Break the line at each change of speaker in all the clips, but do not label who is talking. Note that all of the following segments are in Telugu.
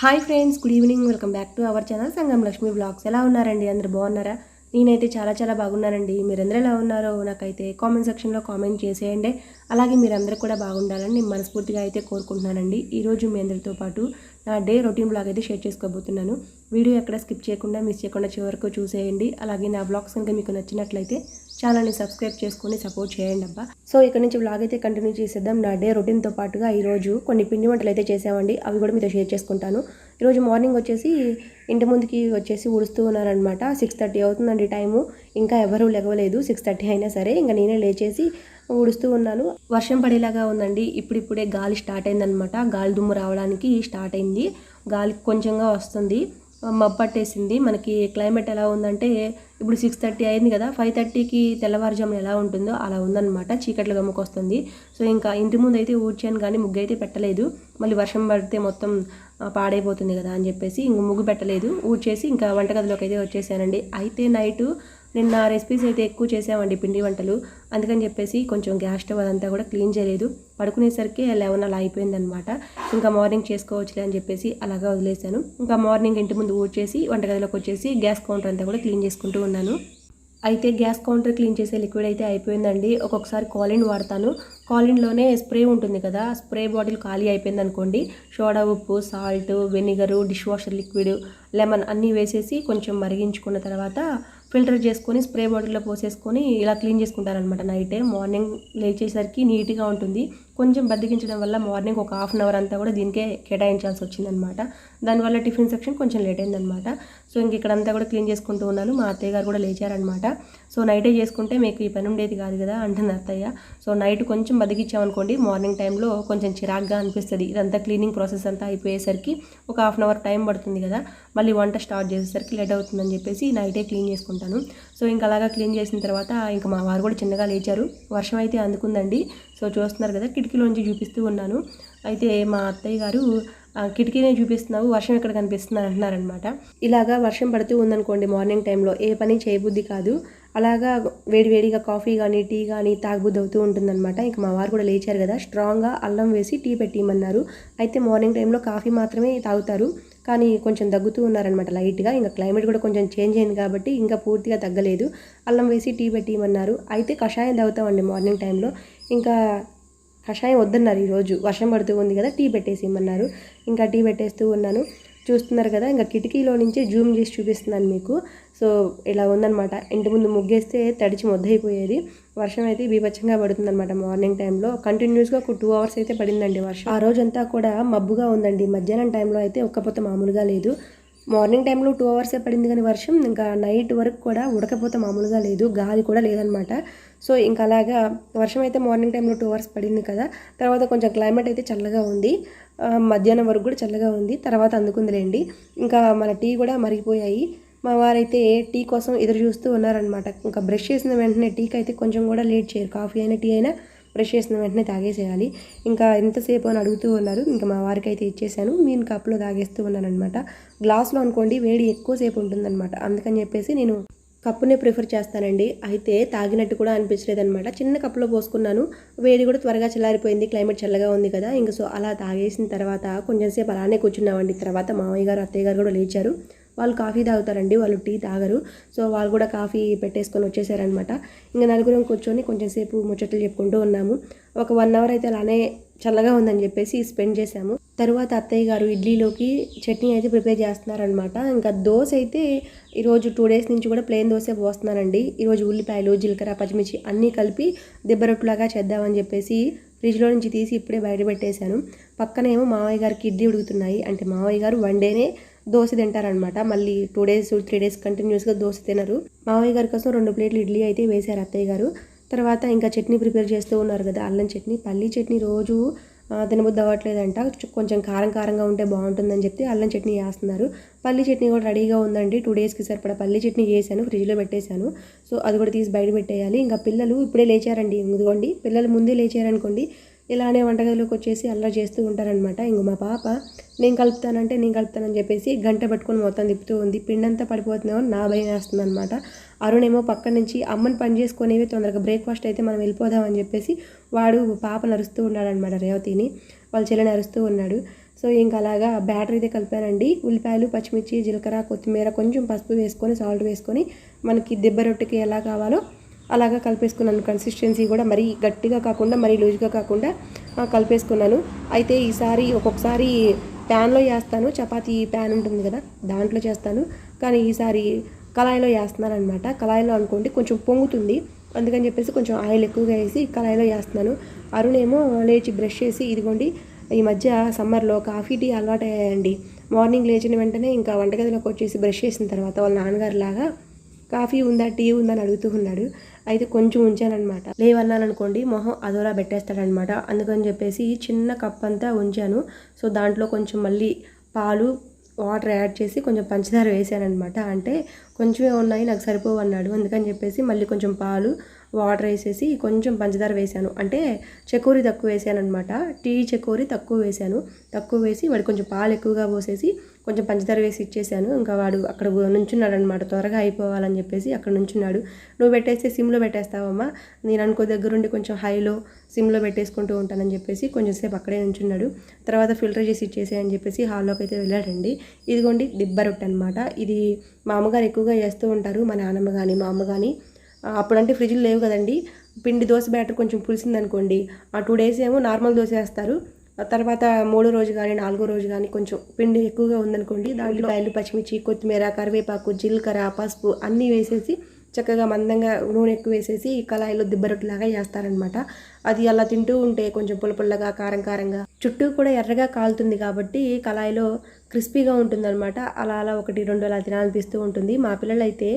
Hi friends good evening welcome back to our channel Sangam Lakshmi vlogs ఎలా ఉన్నారండి? అందరు బాగున్నారా? నేనైతే చాలా చాలా బాగున్నానండి. మీరందరూ ఎలా ఉన్నారో నాకైతే కామెంట్ సెక్షన్లో కామెంట్ చేసేయండి. అలాగే మీరందరూ కూడా బాగుండాలని నేను మనస్ఫూర్తిగా అయితే కోరుకుంటున్నానండి. ఈరోజు మీ అందరితో పాటు నా డే రొటీన్ బ్లాగ్ అయితే షేర్ చేసుకోబోతున్నాను. వీడియో ఎక్కడ స్కిప్ చేయకుండా మిస్ చేయకుండా చివరకు చూసేయండి. అలాగే నా బ్లాగ్స్ కనుక మీకు నచ్చినట్లయితే ఛానల్ని సబ్స్క్రైబ్ చేసుకొని సపోర్ట్ చేయండి అబ్బా. సో ఇక్కడ నుంచి బ్లాగ్ అయితే కంటిన్యూ చేసేద్దాం. నా డే రొటీన్తో పాటుగా ఈరోజు కొన్ని పిండి వంటలు అయితే చేసామండి అవి కూడా మీతో షేర్ చేసుకుంటాను. ఈరోజు మార్నింగ్ వచ్చేసి ఇంటి ముందుకి వచ్చేసి ఉడుస్తూ ఉన్నారనమాట సిక్స్ థర్టీ అవుతుందండి టైము ఇంకా ఎవరూ లెగవలేదు సిక్స్ థర్టీ అయినా సరే ఇంకా నేనే లేచేసి ఉడుస్తూ ఉన్నాను. వర్షం పడేలాగా ఉందండి. ఇప్పుడిప్పుడే గాలి స్టార్ట్ అయిందనమాట గాలి దుమ్ము రావడానికి స్టార్ట్ అయింది. గాలి కొంచెంగా వస్తుంది. మబ్బట్టేసింది మనకి క్లైమేట్ ఎలా ఉందంటే ఇప్పుడు సిక్స్ థర్టీ అయింది కదా ఫైవ్ థర్టీకి తెల్లవారుజామున ఎలా ఉంటుందో అలా ఉందన్నమాట. చీకట్లు గమ్ముకొస్తుంది. సో ఇంకా ఇంటి ముందు అయితే ఊడ్చాను కానీ ముగ్గు అయితే పెట్టలేదు. మళ్ళీ వర్షం పడితే మొత్తం పాడైపోతుంది కదా అని చెప్పేసి ఇంక ముగ్గు పెట్టలేదు. ఊడ్చేసి ఇంకా వంటగదిలోకి అయితే వచ్చేసానండి. అయితే నైటు నిన్న రెసిపీస్ అయితే ఎక్కువ చేసామండి పిండి వంటలు. అందుకని చెప్పేసి కొంచెం గ్యాస్ స్టవ్ అదంతా కూడా క్లీన్ చేయలేదు. పడుకునేసరికి లెవెన్ అలా అయిపోయిందనమాట ఇంకా మార్నింగ్ చేసుకోవచ్చులే అని చెప్పేసి అలాగా వదిలేశాను. ఇంకా మార్నింగ్ ఇంటి ముందు ఊడ్చేసి వంటగదిలోకి వచ్చేసి గ్యాస్ కౌంటర్ అంతా కూడా క్లీన్ చేసుకుంటూ ఉన్నాను. అయితే గ్యాస్ కౌంటర్ క్లీన్ చేసే లిక్విడ్ అయితే అయిపోయిందండి. ఒక్కొక్కసారి కాలిన్ వాడతాను. కాలిన్లోనే స్ప్రే ఉంటుంది కదా స్ప్రే బాటిల్ ఖాళీ అయిపోయింది అనుకోండి సోడా ఉప్పు salt vinegar dish washer liquid lemon అన్నీ వేసేసి కొంచెం మరిగించుకున్న తర్వాత ఫిల్టర్ చేసుకొని స్ప్రే బాటిల్లో పోసేసుకొని ఇలా క్లీన్ చేసుకుంటారనమాట నైటే. మార్నింగ్ లేచేసరికి నీట్గా ఉంటుంది. కొంచెం బద్దగించడం వల్ల మార్నింగ్ ఒక హాఫ్ అన్ అవర్ అంతా కూడా దీనికే కేటాయించాల్సి వచ్చిందనమాట దానివల్ల టిఫిన్ సెక్షన్ కొంచెం లేట్ అయిందనమాట సో ఇంక ఇక్కడంతా కూడా క్లీన్ చేసుకుంటూ ఉన్నాను. మా అత్తయ్య గారు కూడా లేచారనమాట సో నైటే చేసుకుంటే మీకు ఈ పని ఉండేది కాదు కదా అంటుంది అత్తయ్య. సో నైట్ కొంచెం బతికిచ్చామనుకోండి మార్నింగ్ టైంలో కొంచెం చిరాగ్గా అనిపిస్తుంది. ఇదంతా క్లీనింగ్ ప్రాసెస్ అంతా అయిపోయేసరికి ఒక హాఫ్ అన్ అవర్ టైం పడుతుంది కదా. మళ్ళీ వంట స్టార్ట్ చేసేసరికి లేట్ అవుతుందని చెప్పేసి నైటే క్లీన్ చేసుకుంటాను. సో ఇంకా అలాగా క్లీన్ చేసిన తర్వాత ఇంకా మా వారు కూడా చిన్నగా లేచారు. వర్షం అయితే అందుకుందండి. సో చూస్తున్నారు కదా కిటికీలోంచి చూపిస్తూ ఉన్నాను. అయితే మా అత్తయ్య గారు కిటికీనే చూపిస్తున్నావు వర్షం ఎక్కడ కనిపిస్తుంది అంటున్నారనమాట ఇలాగా వర్షం పడుతూ ఉందనుకోండి మార్నింగ్ టైంలో ఏ పని చేయబుద్ధి కాదు. అలాగా వేడివేడిగా కాఫీ కానీ టీ కానీ తాగుబుద్ధి అవుతూ ఉంటుందన్నమాట. ఇంకా మా వారు కూడా లేచారు కదా స్ట్రాంగ్గా అల్లం వేసి టీ పెట్టిమన్నారు అయితే మార్నింగ్ టైంలో కాఫీ మాత్రమే తాగుతారు. కానీ కొంచెం దగ్గుతూ ఉన్నారనమాట లైట్గా. ఇంకా క్లైమేట్ కూడా కొంచెం చేంజ్ అయింది కాబట్టి ఇంకా పూర్తిగా తగ్గలేదు. అల్లం వేసి టీ పెట్టియమన్నారు. అయితే కషాయం తాగుతామండి మార్నింగ్ టైంలో. ఇంకా కషాయం వద్దన్నారు ఈరోజు. వర్షం పడుతూ ఉంది కదా టీ పెట్టేసి ఇమ్మన్నారు. ఇంకా టీ పెట్టేస్తూ ఉన్నాను. చూస్తున్నారు కదా ఇంకా కిటికీలో నుంచి జూమ్ చేసి చూపిస్తున్నాను మీకు. సో ఇలా ఉందన్నమాట. ఇంటి ముందు ముగ్గేస్తే తడిచి మొద్దయిపోయేది. వర్షం అయితే బీభత్సంగా పడుతుందన్నమాట మార్నింగ్ టైంలో. కంటిన్యూస్గా ఒక టూ అవర్స్ అయితే పడిందండి వర్షం. ఆ రోజంతా కూడా మబ్బుగా ఉందండి. మధ్యాహ్నం టైంలో అయితే ఒక్కపోతే మామూలుగా లేదు. మార్నింగ్ టైంలో టూ అవర్సే పడింది కానీ వర్షం ఇంకా నైట్ వరకు కూడా ఉడకపోతే మామూలుగా లేదు. గాలి కూడా లేదనమాట సో ఇంకా అలాగా వర్షం అయితే మార్నింగ్ టైంలో టూ అవర్స్ పడింది కదా. తర్వాత కొంచెం క్లైమేట్ అయితే చల్లగా ఉంది. మధ్యాహ్నం వరకు కూడా చల్లగా ఉంది. తర్వాత అందుకుందిలేండి. ఇంకా మన టీ కూడా మరిగిపోయాయి. మా వారైతే టీ కోసం ఎదురు చూస్తూ ఉన్నారనమాట ఇంకా బ్రష్ చేసిన వెంటనే టీకి అయితే కొంచెం కూడా లేట్ చేయరు. కాఫీ అయినా టీ అయినా బ్రష్ చేసిన వెంటనే తాగేసేయాలి. ఇంకా ఎంతసేపు అని అడుగుతూ ఉన్నారు. ఇంకా మా వారికి అయితే ఇచ్చేసాను నేను కప్లో తాగేస్తూ ఉన్నాను అనమాట గ్లాస్లో అనుకోండి వేడి ఎక్కువసేపు ఉంటుందన్నమాట. అందుకని చెప్పేసి నేను కప్పునే ప్రిఫర్ చేస్తానండి. అయితే తాగినట్టు కూడా అనిపించలేదు అనమాట చిన్న కప్పులో పోసుకున్నాను. వేడి కూడా త్వరగా చల్లారిపోయింది. క్లైమేట్ చల్లగా ఉంది కదా. ఇంక సో అలా తాగేసిన తర్వాత కొంచెం సేపు అలానే కూర్చున్నామండి. తర్వాత మామయ్య గారు అత్తయ్య గారు కూడా లేచారు. వాళ్ళు కాఫీ తాగుతారండి. వాళ్ళు టీ తాగరు. సో వాళ్ళు కూడా కాఫీ పెట్టేసుకొని వచ్చేసారనమాట ఇంకా నలుగురం కూర్చొని కొంచెం సేపు ముచ్చట్లు చెప్పుకుంటూ ఉన్నాము. ఒక వన్ అవర్ అయితే అలానే చల్లగా ఉందని చెప్పేసి స్పెండ్ చేశాము. తర్వాత అత్తయ్య గారు ఇడ్లీలోకి చట్నీ అయితే ప్రిపేర్ చేస్తున్నారనమాట ఇంకా దోశ అయితే ఈరోజు టూ డేస్ నుంచి కూడా ప్లెయిన్ దోశ పోస్తున్నానండి. ఈరోజు ఉల్లిపాయలు జీలకర్ర పచ్చిమిర్చి అన్నీ కలిపి దెబ్బరొట్టులాగా చేద్దామని చెప్పేసి ఫ్రిడ్జ్లో నుంచి తీసి ఇప్పుడే బయట పెట్టేశాను. పక్కనేమో మావయ్య గారికి ఇడ్లీ ఉడుకుతున్నాయి. అంటే మావయ్య గారు వన్ డేనే దోశ తింటారనమాట మళ్ళీ టూ డేస్ త్రీ డేస్ కంటిన్యూస్గా దోశ తినరు. మావయ్య గారి కోసం రెండు ప్లేట్లు ఇడ్లీ అయితే వేశారు అత్తయ్య గారు. తర్వాత ఇంకా చట్నీ ప్రిపేర్ చేస్తూ ఉన్నారు కదా అల్లం చట్నీ పల్లీ చట్నీ రోజు తినబుద్ధి అవ్వట్లేదంట. కొంచెం కారం కారంగా ఉంటే బాగుంటుందని చెప్పి అల్లం చట్నీ వేస్తున్నారు పల్లీ చట్నీ కూడా రెడీగా ఉందండి. టూ డేస్కి సరిపడా పల్లీ చట్నీ చేశాను. ఫ్రిడ్జ్లో పెట్టేశాను. సో అది కూడా తీసి బయట పెట్టేయాలి. ఇంకా పిల్లలు ఇప్పుడే లేచారండి. ఇదిగోండి పిల్లలు ముందే లేచారనుకోండి ఇలానే వంటగదిలోకి వచ్చేసి అల్లరి చేస్తూ ఉంటారనమాట ఇంక మా పాప నేను కలుపుతానంటే నేను కలుపుతానని చెప్పేసి గంట పట్టుకొని మొత్తం తిప్పుతూ ఉంది. పిండంతా పడిపోతుందేమో నా భయం వేస్తుంది అనమాట అరుణ్ ఏమో పక్క నుంచి అమ్మని పని చేసుకునేవి తొందరగా బ్రేక్ఫాస్ట్ అయితే మనం వెళ్ళిపోదామని చెప్పేసి వాడు పాప నరుస్తూ ఉన్నాడనమాట రేవతిని. వాళ్ళ చెల్లిని అరుస్తూ ఉన్నాడు. సో ఇంకా అలాగా బ్యాటర్ అయితే కలిపానండి. ఉల్లిపాయలు పచ్చిమిర్చి జీలకర్ర కొత్తిమీర కొంచెం పసుపు వేసుకొని సాల్ట్ వేసుకొని మనకి దిబ్బ రొట్టెకి ఎలా కావాలో అలాగా కలిపేసుకున్నాను. కన్సిస్టెన్సీ కూడా మరీ గట్టిగా కాకుండా మరీ లూజ్గా కాకుండా కలిపేసుకున్నాను. అయితే ఈసారి ఒక్కొక్కసారి ప్యాన్లో చేస్తాను చపాతీ ప్యాన్ ఉంటుంది కదా దాంట్లో చేస్తాను. కానీ ఈసారి కళాయిలో వేస్తున్నాను అనమాట కళాయిలో అనుకోండి కొంచెం పొంగుతుంది. అందుకని చెప్పేసి కొంచెం ఆయిల్ ఎక్కువగా వేసి కళాయిలో చేస్తున్నాను అరుణేమో లేచి బ్రష్ చేసి ఇదిగోండి ఈ మధ్య సమ్మర్లో కాఫీ టీ అలవాటు అయ్యాయండి మార్నింగ్ లేచిన వెంటనే ఇంకా వంటగదిలోకి వచ్చేసి బ్రష్ చేసిన తర్వాత వాళ్ళ నాన్నగారు లాగా కాఫీ ఉందా టీ ఉందా అని అడుగుతూ ఉన్నాడు. అయితే కొంచెం ఉంచానమాట లేవన్నాననుకోండి మొహం అదోలా పెట్టేస్తాడనమాట అందుకని చెప్పేసి చిన్న కప్ అంతా ఉంచాను. సో దాంట్లో కొంచెం మళ్ళీ పాలు వాటర్ యాడ్ చేసి కొంచెం పంచదార వేసానమాట అంటే కొంచెమే ఉన్నాయి నాకు సరిపోవు అన్నాడు అందుకని చెప్పేసి మళ్ళీ కొంచెం పాలు వాటర్ వేసేసి కొంచెం పంచదార వేసాను. అంటే చకోరి తక్కువ వేసాను అనమాట టీ చకోరి తక్కువ వేసాను. తక్కువ వేసి వాడు కొంచెం పాలు ఎక్కువగా పోసేసి కొంచెం పంచదార వేసి ఇచ్చేసాను. ఇంకా వాడు అక్కడ నుంచున్నాడు అనమాట త్వరగా అయిపోవాలని చెప్పేసి అక్కడ నుంచున్నాడు. నువ్వు పెట్టేస్తే సిమ్లో పెట్టేస్తావమ్మా. నేను అనుకో దగ్గరుండి కొంచెం హైలో సిమ్లో పెట్టేసుకుంటూ ఉంటానని చెప్పేసి కొంచెం సేపు అక్కడే నుంచున్నాడు. తర్వాత ఫిల్టర్ చేసి ఇచ్చేసాయని చెప్పేసి హాల్లోకి అయితే వెళ్ళాడండి. ఇదిగోండి దిబ్బ రొట్టె అనమాట ఇది మా అమ్మగారు ఎక్కువగా చేస్తూ ఉంటారు. మా నాన్నమ్మ కానీ మా అమ్మ కానీ అప్పుడంటే ఫ్రిడ్జ్లు లేవు కదండి. పిండి దోశ బ్యాటర్ కొంచెం పులిసింది అనుకోండి ఆ టూ డేస్ ఏమో నార్మల్ దోశ వేస్తారు. తర్వాత మూడో రోజు కానీ నాలుగో రోజు కానీ కొంచెం పిండి ఎక్కువగా ఉందనుకోండి దాంట్లో కాయలు పచ్చిమిర్చి కొత్తిమీర కరివేపాకు జీలకర్ర పసుపు అన్నీ వేసేసి చక్కగా మందంగా నూనె ఎక్కువ వేసేసి కళాయిలో దిబ్బరొట్టులాగా చేస్తారనమాట అది అలా తింటూ ఉంటే కొంచెం పుల్ల పుల్లగా కారం కారంగా చుట్టూ కూడా ఎర్రగా కాలుతుంది కాబట్టి కళాయిలో క్రిస్పీగా ఉంటుందన్నమాట. అలా అలా ఒకటి రెండు అలా తినాలనిపిస్తూ ఉంటుంది. మా పిల్లలు అయితే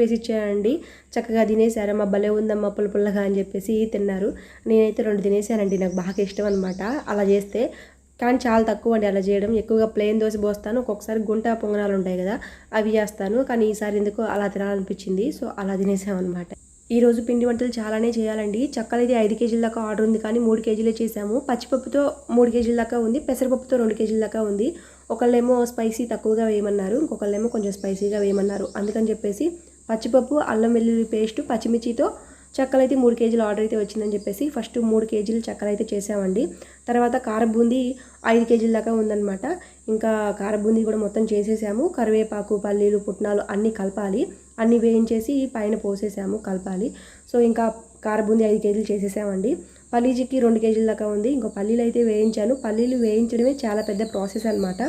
వేసి ఇచ్చానండి చక్కగా తినేసారు మా భలే ఉందమ్మా పుల్ల పుల్లగా అని చెప్పేసి తిన్నారు. నేనైతే రెండు తినేసానండి నాకు బాగా ఇష్టం అనమాట అలా చేస్తే కానీ చాలా తక్కువ అండి అలా చేయడం. ఎక్కువగా ప్లెయిన్ దోశ పోస్తాను. ఒక్కొక్కసారి గుంట పొంగనాలు ఉంటాయి కదా అవి చేస్తాను. కానీ ఈసారి ఎందుకో అలా తినాలనిపించింది. సో అలా తినేసామన్నమాట ఈరోజు పిండి వంటలు చాలానే చేయాలండి. చక్కలు అయితే ఐదు కేజీల దాకా ఆర్డర్ ఉంది కానీ మూడు కేజీలే చేసాము పచ్చిపప్పుతో మూడు కేజీల దాకా ఉంది. పెసరపప్పుతో రెండు కేజీల దాకా ఉంది. ఒకళ్ళేమో స్పైసీ తక్కువగా వేయమన్నారు ఇంకొకళ్ళేమో కొంచెం స్పైసీగా వేయమన్నారు. అందుకని చెప్పేసి పచ్చిపప్పు అల్లం వెల్లుల్లి పేస్ట్ పచ్చిమిర్చితో చెక్కలు అయితే మూడు కేజీలు ఆర్డర్ అయితే వచ్చిందని చెప్పేసి ఫస్ట్ మూడు కేజీలు చెక్కలు అయితే చేసామండి. తర్వాత కార బూందీ ఐదు కేజీల దాకా ఉందన్నమాట. ఇంకా కార బూందీ కూడా మొత్తం చేసేసాము. కరివేపాకు పల్లీలు పుట్నాలు అన్నీ కలపాలి. అన్నీ వేయించేసి పైన పోసేసాము కలపాలి. సో ఇంకా కార బూందీ ఐదు కేజీలు చేసేసామండి. పల్లీ చిక్కి రెండు కేజీల దాకా ఉంది. ఇంకో పల్లీలు అయితే వేయించాను. పల్లీలు వేయించడమే చాలా పెద్ద ప్రాసెస్ అనమాట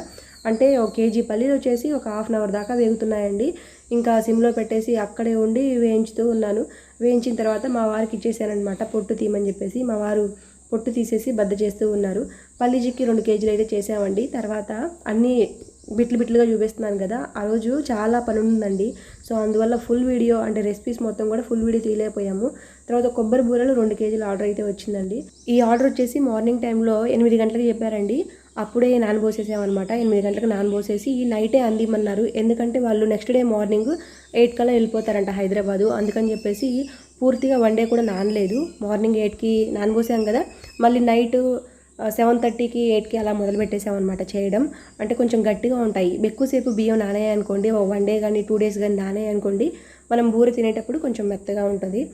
అంటే ఒక కేజీ పల్లీలు వచ్చేసి ఒక హాఫ్ అన్ అవర్ దాకా వేగుతున్నాయండి. ఇంకా సిమ్లో పెట్టేసి అక్కడే ఉండి వేయించుతూ ఉన్నాను. వేయించిన తర్వాత మా వారికి ఇచ్చేసానమాట పొట్టు తీయమని చెప్పేసి. మా వారు పొట్టు తీసేసి బద్ద చేస్తూ ఉన్నారు. పల్లి చిక్కి రెండు కేజీలు అయితే చేసామండి తర్వాత అన్నీ బిట్లు బిట్లుగా చూపిస్తున్నాను కదా ఆ రోజు చాలా పని ఉందండి సో అందువల్ల ఫుల్ వీడియో అంటే రెసిపీస్ మొత్తం కూడా ఫుల్ వీడియో తీయలేకపోయాము. తర్వాత కొబ్బరి బూరలు రెండు కేజీలు ఆర్డర్ అయితే వచ్చిందండి. ఈ ఆర్డర్ వచ్చేసి మార్నింగ్ టైంలో ఎనిమిది గంటలకు చెప్పారండి. అప్పుడే నానబోసేసామన్నమాట. ఎనిమిది గంటలకు నానబోసేసి నైటే అందిమన్నారు. ఎందుకంటే వాళ్ళు నెక్స్ట్ డే మార్నింగ్ ఎయిట్ కల్లా వెళ్ళిపోతారంట హైదరాబాదు. అందుకని చెప్పేసి పూర్తిగా వన్ డే కూడా నానలేదు. మార్నింగ్ ఎయిట్కి నానబోసాం కదా మళ్ళీ నైట్ సెవెన్ థర్టీకి ఎయిట్కి అలా మొదలు పెట్టేసామన్నమాట చేయడం. అంటే కొంచెం గట్టిగా ఉంటాయి. ఎక్కువసేపు బియ్యం నానాయి అనుకోండి వన్ డే కానీ టూ డేస్ కానీ నానాయి అనుకోండి మనం బూర తినేటప్పుడు కొంచెం మెత్తగా ఉంటుంది.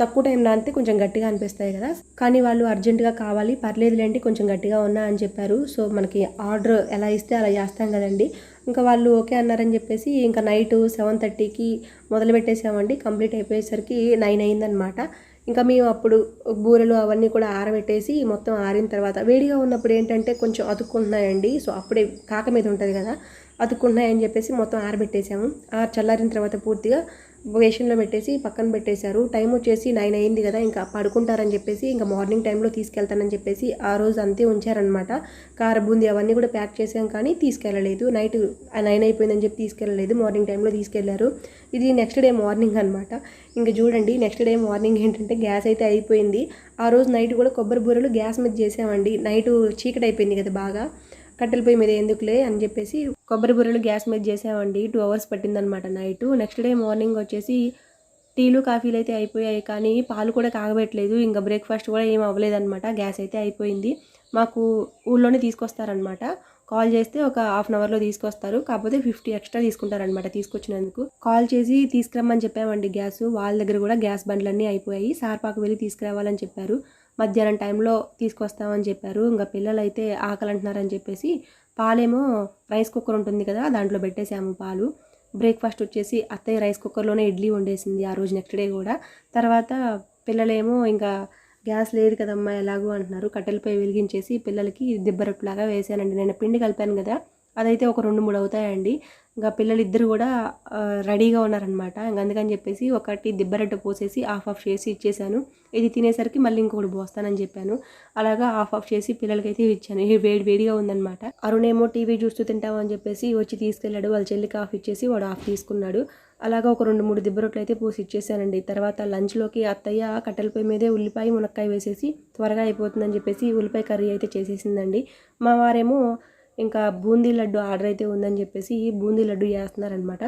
తక్కువ టైం నానితే కొంచెం గట్టిగా అనిపిస్తాయి కదా. కానీ వాళ్ళు అర్జెంటుగా కావాలి పర్లేదులేండి కొంచెం గట్టిగా ఉన్నా అని చెప్పారు. సో మనకి ఆర్డర్ ఎలా ఇస్తే అలా చేస్తాం కదండి. ఇంకా వాళ్ళు ఓకే అన్నారని చెప్పేసి ఇంకా నైట్ సెవెన్ థర్టీకి మొదలు పెట్టేసామండి. కంప్లీట్ అయిపోయేసరికి నైన్ అయిందనమాట ఇంకా మేము అప్పుడు బూరెలు అవన్నీ కూడా ఆరబెట్టేసి మొత్తం ఆరిన తర్వాత వేడిగా ఉన్నప్పుడు ఏంటంటే కొంచెం అతుక్కుంటున్నాయండి. సో అప్పుడే కాక మీద ఉంటుంది కదా అతుక్కుంటున్నాయని చెప్పేసి మొత్తం ఆరబెట్టేసాము. ఆ చల్లారిన తర్వాత పూర్తిగా బేషన్లో పెట్టేసి పక్కన పెట్టేశారు. టైం వచ్చేసి నైన్ అయింది కదా ఇంకా పడుకుంటారని చెప్పేసి ఇంకా మార్నింగ్ టైంలో తీసుకెళ్తానని చెప్పేసి ఆ రోజు అంతే ఉంచారనమాట కార బూంది అవన్నీ కూడా ప్యాక్ చేసాం కానీ తీసుకెళ్ళలేదు. నైట్ నైన్ అయిపోయిందని చెప్పి తీసుకెళ్ళలేదు. మార్నింగ్ టైంలో తీసుకెళ్ళారు. ఇది నెక్స్ట్ డే మార్నింగ్ అనమాట ఇంకా చూడండి నెక్స్ట్ డే మార్నింగ్ ఏంటంటే గ్యాస్ అయితే అయిపోయింది. ఆ రోజు నైట్ కూడా కొబ్బరి బూరలు గ్యాస్ మీద చేసామండి. నైట్ చీకటి అయిపోయింది కదా బాగా. కట్టెల పొయ్యి మీద ఎందుకులే అని చెప్పేసి కొబ్బరి బుర్రలు గ్యాస్ మీద చేసామండి. టూ అవర్స్ పట్టిందనమాట నైట్ నెక్స్ట్ డే మార్నింగ్ వచ్చేసి టీలు కాఫీలు అయితే అయిపోయాయి కానీ పాలు కూడా కాగబెట్టలేదు. ఇంకా బ్రేక్ఫాస్ట్ కూడా ఏం అవ్వలేదన్నమాట. గ్యాస్ అయితే అయిపోయింది. మాకు ఊళ్ళోనే తీసుకొస్తారనమాట కాల్ చేస్తే ఒక హాఫ్ అన్ అవర్లో తీసుకొస్తారు. కాకపోతే ఫిఫ్టీ ఎక్స్ట్రా తీసుకుంటారనమాట తీసుకొచ్చినందుకు. కాల్ చేసి తీసుకురమ్మని చెప్పామండి గ్యాస్. వాళ్ళ దగ్గర కూడా గ్యాస్ బండ్లన్నీ అయిపోయాయి. సార్పాకు వెళ్ళి తీసుకురావాలని చెప్పారు. మధ్యాహ్నం టైంలో తీసుకొస్తామని చెప్పారు. ఇంకా పిల్లలు అయితే ఆకలి అంటున్నారని చెప్పేసి పాలేమో రైస్ కుక్కర్ ఉంటుంది కదా దాంట్లో పెట్టేసాము పాలు. బ్రేక్ఫాస్ట్ వచ్చేసి అత్తయ్య రైస్ కుక్కర్లోనే ఇడ్లీ వండేసింది ఆ రోజు నెక్స్ట్ డే కూడా. తర్వాత పిల్లలేమో ఇంకా గ్యాస్ లేదు కదమ్మా ఎలాగో అంటున్నారు. కట్టెలపై వెలిగించేసి పిల్లలకి దిబ్బరొట్టులాగా వేసానండి. నేను పిండి కలిపాను కదా అదైతే ఒక రెండు మూడు అవుతాయండి. ఇంకా పిల్లలు ఇద్దరు కూడా రెడీగా ఉన్నారనమాట ఇంక అందుకని చెప్పేసి ఒకటి దిబ్బరెడ్డ పోసేసి ఆఫ్ ఆఫ్ చేసి ఇచ్చేసాను. ఇది తినేసరికి మళ్ళీ ఇంకొకటి పోస్తానని చెప్పాను. అలాగా ఆఫ్ ఆఫ్ చేసి పిల్లలకైతే ఇచ్చాను. ఇది వేడి వేడిగా ఉందనమాట అరుణేమో టీవీ చూస్తూ తింటామని చెప్పేసి వచ్చి తీసుకెళ్ళాడు. వాళ్ళ చెల్లికి ఆఫ్ ఇచ్చేసి వాడు ఆఫ్ తీసుకున్నాడు. అలాగా ఒక రెండు మూడు దిబ్బరొట్లు అయితే పోసి ఇచ్చేసానండి. తర్వాత లంచ్లోకి అత్తయ్య కట్టెల పొయ్యి మీదే ఉల్లిపాయ మునక్కాయ వేసేసి త్వరగా అయిపోతుందని చెప్పేసి ఉల్లిపాయ కర్రీ అయితే చేసేసిందండి. మా వారేమో ఇంకా బూందీ లడ్డు ఆర్డర్ అయితే ఉందని చెప్పేసి బూందీ లడ్డు చేస్తున్నారనమాట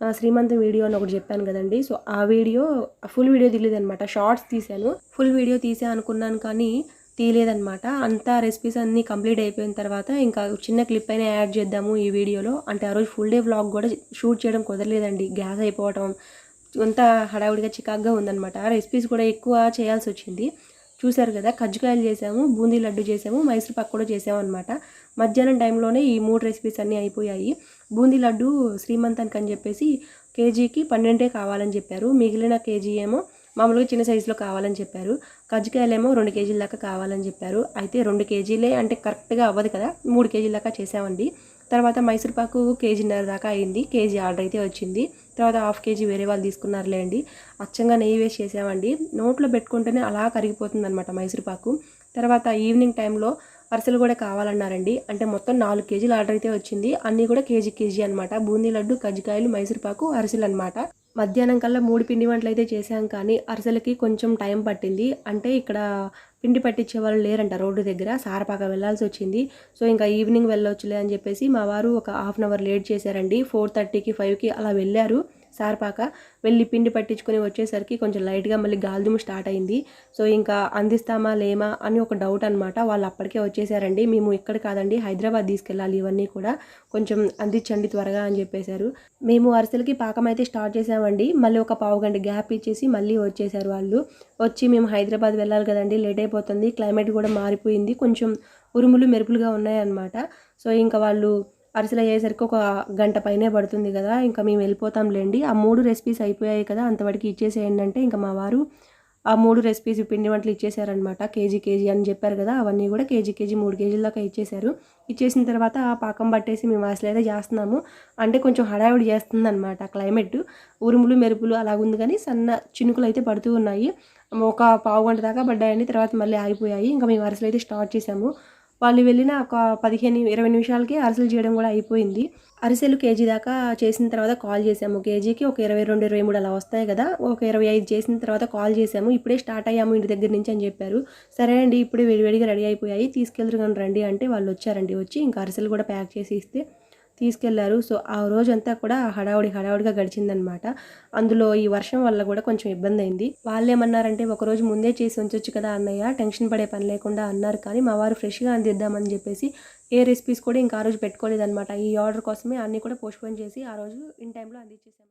ఆ, శ్రీమంతం వీడియో అని ఒకటి చెప్పాను కదండి. సో ఆ వీడియో ఫుల్ వీడియో తీయలేదు అనమాట షార్ట్స్ తీశాను. ఫుల్ వీడియో తీసే అనుకున్నాను కానీ తీయలేదనమాట అంతా రెసిపీస్ అన్నీ కంప్లీట్ అయిపోయిన తర్వాత ఇంకా చిన్న క్లిప్ అయినా యాడ్ చేద్దాము ఈ వీడియోలో. అంటే ఆ రోజు ఫుల్ డే వ్లాగ్ కూడా షూట్ చేయడం కుదరలేదండి. గ్యాస్ అయిపోవటం అంతా హడావుడిగా చికాగ్గా ఉందనమాట రెసిపీస్ కూడా ఎక్కువ చేయాల్సి వచ్చింది. చూశారు కదా కజ్జికాయలు చేసాము బూందీ లడ్డు చేసాము మైసూర్ పాక్ కూడా చేసాము అనమాట మధ్యాహ్నం టైంలోనే ఈ మూడు రెసిపీస్ అన్నీ అయిపోయాయి. బూందీ లడ్డు శ్రీమంతానికి అని చెప్పేసి కేజీకి పన్నెండే కావాలని చెప్పారు. మిగిలిన కేజీ ఏమో మామూలుగా చిన్న సైజులో కావాలని చెప్పారు. కజ్జికాయలేమో రెండు కేజీల దాకా కావాలని చెప్పారు. అయితే రెండు కేజీలే అంటే కరెక్ట్గా అవ్వదు కదా మూడు కేజీల దాకా చేసామండి. తర్వాత మైసూర్ పాకు కేజీన్నర దాకా అయింది. కేజీ ఆర్డర్ అయితే వచ్చింది. తర్వాత హాఫ్ కేజీ వేరే వాళ్ళు తీసుకున్నారులే అండి అచ్చంగా నెయ్యి వేసి చేసామండి. నోట్లో పెట్టుకుంటేనే అలా కరిగిపోతుంది అనమాట మైసూర్ పాకు తర్వాత ఈవినింగ్ టైంలో అరిసెలు కూడా కావాలన్నారండి. అంటే మొత్తం నాలుగు కేజీలు ఆర్డర్ అయితే వచ్చింది. అన్నీ కూడా కేజీ కేజీ అనమాట బూందీ లడ్డు కజ్జికాయలు మైసూర్పాకు అరిసెలు అనమాట మధ్యాహ్నం కల్లా మూడు పిండి వంటలు అయితే చేశాం కానీ అరిసెలకి కొంచెం టైం పట్టింది. అంటే ఇక్కడ పిండి పట్టించే వాళ్ళు లేరంట రోడ్డు దగ్గర సారపాక వెళ్ళాల్సి వచ్చింది. సో ఇంకా ఈవినింగ్ వెళ్ళొచ్చులే అని చెప్పేసి మా వారు ఒక హాఫ్ అన్ అవర్ లేట్ చేశారండి. ఫోర్ థర్టీకి ఫైవ్కి అలా వెళ్ళారు. సారపాక వెళ్ళి పిండి పట్టించుకొని వచ్చేసరికి కొంచెం లైట్గా మళ్ళీ గాలిదుము స్టార్ట్ అయింది. సో ఇంకా అందిస్తామా లేమా అని ఒక డౌట్ అనమాట వాళ్ళు అప్పటికే వచ్చేసారండి. మేము ఇక్కడ కాదండి హైదరాబాద్ తీసుకెళ్ళాలి ఇవన్నీ కూడా కొంచెం అందించండి త్వరగా అని చెప్పేశారు. మేము అరిసెలకి పాకం అయితే స్టార్ట్ చేసామండి. మళ్ళీ ఒక పావు గంట గ్యాప్ ఇచ్చేసి మళ్ళీ వచ్చేసారు వాళ్ళు. వచ్చి మేము హైదరాబాద్ వెళ్ళాలి కదండి లేట్ అయిపోతుంది క్లైమేట్ కూడా మారిపోయింది కొంచెం ఉరుములు మెరుపులుగా ఉన్నాయన్నమాట. సో ఇంకా వాళ్ళు అరిసెలు అయ్యేసరికి ఒక గంట పైనే పడుతుంది కదా ఇంకా మేము వెళ్ళిపోతాంలేండి ఆ మూడు రెసిపీస్ అయిపోయాయి కదా అంతవరకు ఇచ్చేసేయండి అంటే ఇంకా మా వారు ఆ మూడు రెసిపీస్ పిండి వంటలు ఇచ్చేసారనమాట కేజీ కేజీ అని చెప్పారు కదా అవన్నీ కూడా కేజీ కేజీ మూడు కేజీల దాకా ఇచ్చేసారు ఇచ్చేసిన తర్వాత ఆ పాకం పట్టేసి మేము అసలు అయితే చేస్తున్నాము. అంటే కొంచెం హడావిడి చేస్తుంది అనమాట క్లైమేట్. ఉరుములు మెరుపులు అలాగుంది కానీ సన్న చినుకులు అయితే పడుతూ ఉన్నాయి. ఒక పావు గంట దాకా పడ్డాయండి తర్వాత మళ్ళీ ఆగిపోయాయి. ఇంకా మేము అరసలు అయితే స్టార్ట్ చేసాము వాళ్ళు వెళ్ళిన ఒక పదిహేను ఇరవై నిమిషాలకి అరిసెలు చేయడం కూడా అయిపోయింది. అరిసెలు కేజీ దాకా చేసిన తర్వాత కాల్ చేసాము. కేజీకి ఒక ఇరవై రెండు ఇరవై మూడు అలా వస్తాయి కదా. ఒక ఇరవై ఐదు చేసిన తర్వాత కాల్ చేసాము. ఇప్పుడే స్టార్ట్ అయ్యాము ఇంటి దగ్గర నుంచి అని చెప్పారు. సరే అండి ఇప్పుడే వేడివేడిగా రెడీ అయిపోయాయి. తీసుకెళ్తారు కానీ రండి అంటే వాళ్ళు వచ్చారండి. వచ్చి ఇంకా అరిసెలు కూడా ప్యాక్ చేసి ఇస్తే తీసుకెళ్ళారు. సో ఆ రోజంతా కూడా హడావుడి హడావుడిగా గడిచిందనమాట అందులో ఈ వర్షం వల్ల కూడా కొంచెం ఇబ్బంది అయింది వాళ్ళేమన్నారంటే ఒకరోజు ముందే చేసి ఉంచొచ్చు కదా అన్నయ్య టెన్షన్ పడే పని లేకుండా అన్నారు. కానీ మా వారు ఫ్రెష్గా అందిద్దామని చెప్పేసి ఏ రెసిపీస్ కూడా ఇంకా ఆ రోజు పెట్టుకోలేదన్నమాట. ఈ ఆర్డర్ కోసమే అన్నీ కూడా పోస్ట్పోన్ చేసి ఆ రోజు ఇన్ టైంలో అందించేసాము